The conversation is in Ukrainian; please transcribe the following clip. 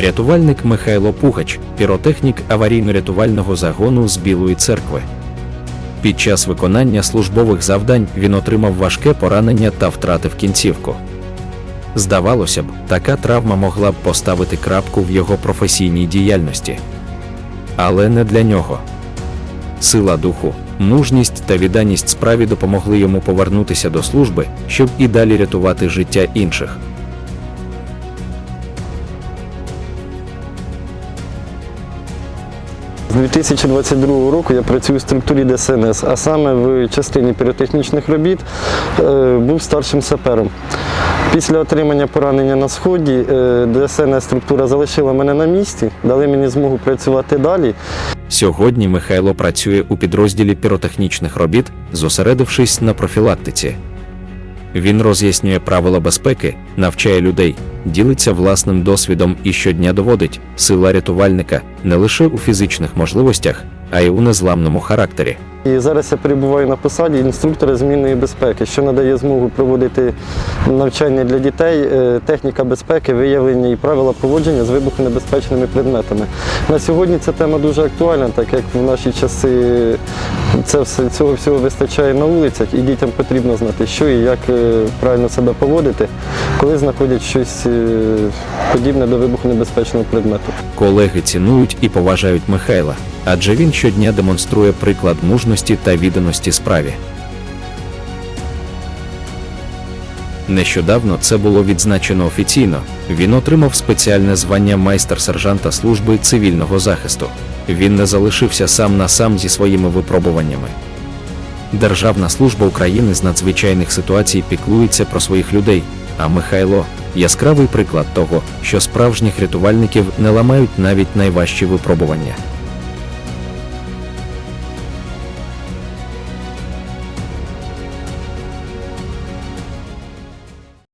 Рятувальник Михайло Пугач, піротехнік аварійно-рятувального загону з Білої церкви. Під час виконання службових завдань він отримав важке поранення та втратив кінцівку. Здавалося б, така травма могла б поставити крапку в його професійній діяльності. Але не для нього. Сила духу, мужність та відданість справі допомогли йому повернутися до служби, щоб і далі рятувати життя інших. З 2022 року я працюю в структурі ДСНС, а саме в частині піротехнічних робіт е, був старшим сапером. Після отримання поранення на сході е, ДСНС структура залишила мене на місці, дали мені змогу працювати далі. Сьогодні Михайло працює у підрозділі піротехнічних робіт, зосередившись на профілактиці. Він роз'яснює правила безпеки, навчає людей, ділиться власним досвідом і щодня доводить, сила рятувальника не лише у фізичних можливостях, а й у незламному характері. І зараз я перебуваю на посаді інструктора змінної безпеки, що надає змогу проводити навчання для дітей, е, техніка безпеки, виявлення і правила поводження з вибухонебезпечними предметами. На сьогодні ця тема дуже актуальна, так як в наші часи це все, цього всього вистачає на вулицях, і дітям потрібно знати, що і як е, правильно себе поводити, коли знаходять щось е, подібне до вибухонебезпечного предмету. Колеги цінують і поважають Михайла, адже він щодня демонструє приклад мужності та відданості справі. Нещодавно це було відзначено офіційно. Він отримав спеціальне звання майстер-сержанта служби цивільного захисту. Він не залишився сам на сам зі своїми випробуваннями. Державна служба України з надзвичайних ситуацій піклується про своїх людей, а Михайло яскравий приклад того, що справжніх рятувальників не ламають навіть найважчі випробування.